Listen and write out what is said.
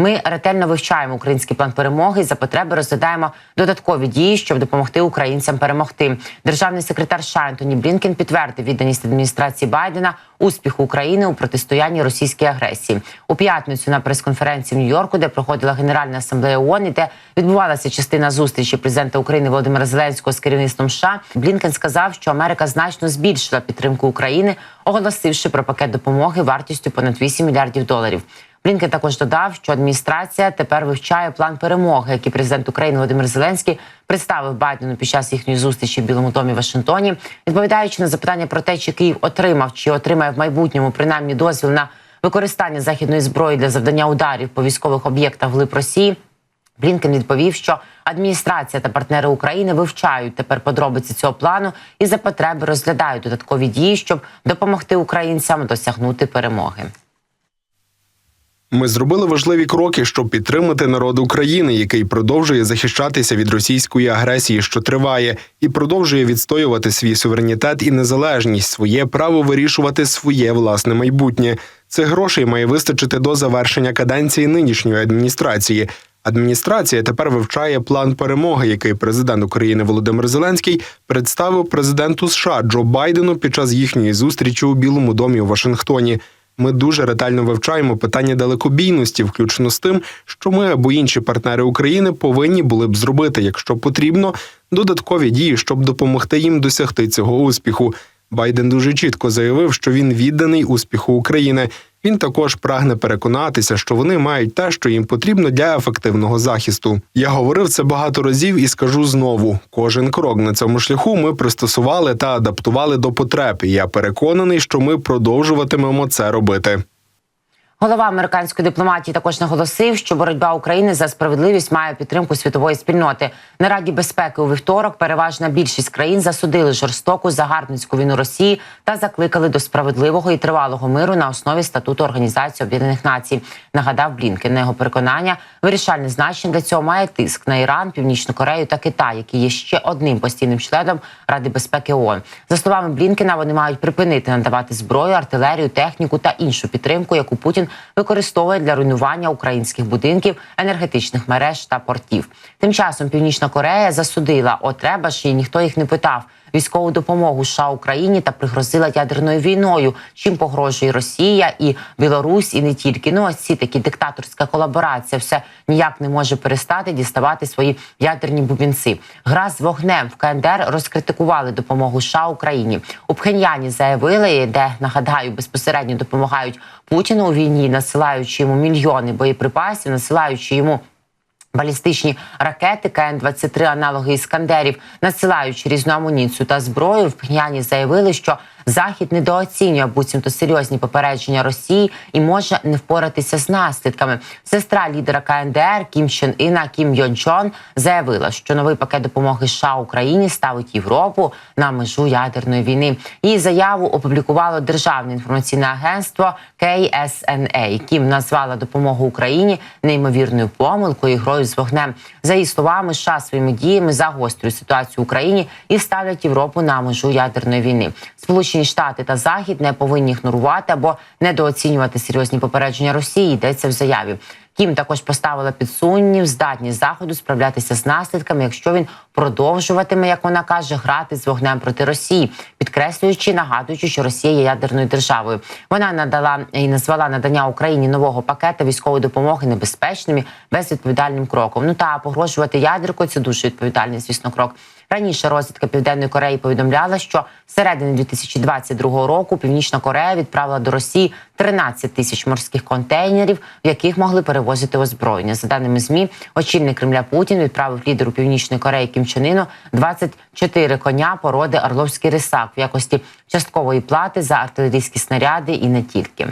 Ми ретельно вивчаємо український план перемоги і за потреби розглядаємо додаткові дії, щоб допомогти українцям перемогти. Державний секретар США Антоні Блінкен підтвердив відданість адміністрації Байдена успіху України у протистоянні російській агресії у п'ятницю на прес-конференції в Нью-Йорку, де проходила Генеральна асамблея ООН і де відбувалася частина зустрічі президента України Володимира Зеленського з керівництвом США. Блінкен сказав, що Америка значно збільшила підтримку України, оголосивши про пакет допомоги вартістю понад 8 мільярдів доларів. Блінкен також додав, що адміністрація тепер вивчає план перемоги, який президент України Володимир Зеленський представив Байдену під час їхньої зустрічі в Білому домі в Вашингтоні, відповідаючи на запитання про те, чи Київ отримав чи отримає в майбутньому принаймні дозвіл на використання західної зброї для завдання ударів по військових об'єктах глиб Росії. Блінкен відповів, що адміністрація та партнери України вивчають тепер подробиці цього плану і за потреби розглядають додаткові дії, щоб допомогти українцям досягнути перемоги. Ми зробили важливі кроки, щоб підтримати народ України, який продовжує захищатися від російської агресії, що триває, і продовжує відстоювати свій суверенітет і незалежність, своє право вирішувати своє власне майбутнє. Цих грошей має вистачити до завершення каденції нинішньої адміністрації. Адміністрація тепер вивчає план перемоги, який президент України Володимир Зеленський представив президенту США Джо Байдену під час їхньої зустрічі у Білому домі у Вашингтоні. Ми дуже ретельно вивчаємо питання далекобійності, включно з тим, що ми або інші партнери України повинні були б зробити, якщо потрібно, додаткові дії, щоб допомогти їм досягти цього успіху. Байден дуже чітко заявив, що він відданий успіху України. Він також прагне переконатися, що вони мають те, що їм потрібно для ефективного захисту. Я говорив це багато разів і скажу знову: кожен крок на цьому шляху ми пристосували та адаптували до потреб. І я переконаний, що ми продовжуватимемо це робити. Голова американської дипломатії також наголосив, що боротьба України за справедливість має підтримку світової спільноти. На Раді безпеки у вівторок переважна більшість країн засудили жорстоку загарбницьку війну Росії та закликали до справедливого і тривалого миру на основі статуту Організації Об'єднаних Націй. Нагадав Блінкен. На його переконання вирішальне значення для цього має тиск на Іран, Північну Корею та Китай, які є ще одним постійним членом Ради безпеки ООН. За словами Блінкена, вони мають припинити надавати зброю, артилерію, техніку та іншу підтримку, яку Путін використовує для руйнування українських будинків, енергетичних мереж та портів. Тим часом Північна Корея засудила отреба, що ніхто їх не питав. Військову допомогу США Україні та пригрозила ядерною війною, чим погрожує Росія і Білорусь, і не тільки. Ну ось ці такі диктаторська колаборація все ніяк не може перестати діставати свої ядерні бубінці. Гра з вогнем в КНДР розкритикували допомогу США Україні. У Пхеньяні заявили, де нагадаю безпосередньо допомагають Путіну у війні, насилаючи йому мільйони боєприпасів, насилаючи йому. Балістичні ракети КН-23 аналоги іскандерів, надсилаючи різну амуніцію та зброю, в Пхняні заявили, що Захід недооцінює буцімто серйозні попередження Росії і може не впоратися з наслідками. Сестра лідера КНДР Кім Чен Іна Кім Йон Чон заявила, що новий пакет допомоги США Україні ставить Європу на межу ядерної війни. Її заяву опублікувало державне інформаційне агентство KSNA. Кім назвала допомогу Україні неймовірною помилкою грою з вогнем. За її словами, США своїми діями загострюють ситуацію в Україні і ставлять Європу на межу ядерної війни. Сполучені Штати та Захід не повинні ігнорувати або недооцінювати серйозні попередження Росії. Йдеться в заяві. Кім також поставила під сумнів здатність заходу справлятися з наслідками, якщо він продовжуватиме, як вона каже, грати з вогнем проти Росії, підкреслюючи, нагадуючи, що Росія є ядерною державою. Вона надала і назвала надання Україні нового пакета військової допомоги небезпечним безвідповідальним кроком. Ну та погрожувати ядеркою це дуже відповідальний, звісно, крок. Раніше розвідка Південної Кореї повідомляла, що середини 2022 року Північна Корея відправила до Росії 13 тисяч морських контейнерів, в яких могли перевозити озброєння. За даними змі, очільник Кремля Путін відправив лідеру Північної Кореї Кім Чен Іну 24 коня породи Орловський рисак в якості часткової плати за артилерійські снаряди і не тільки.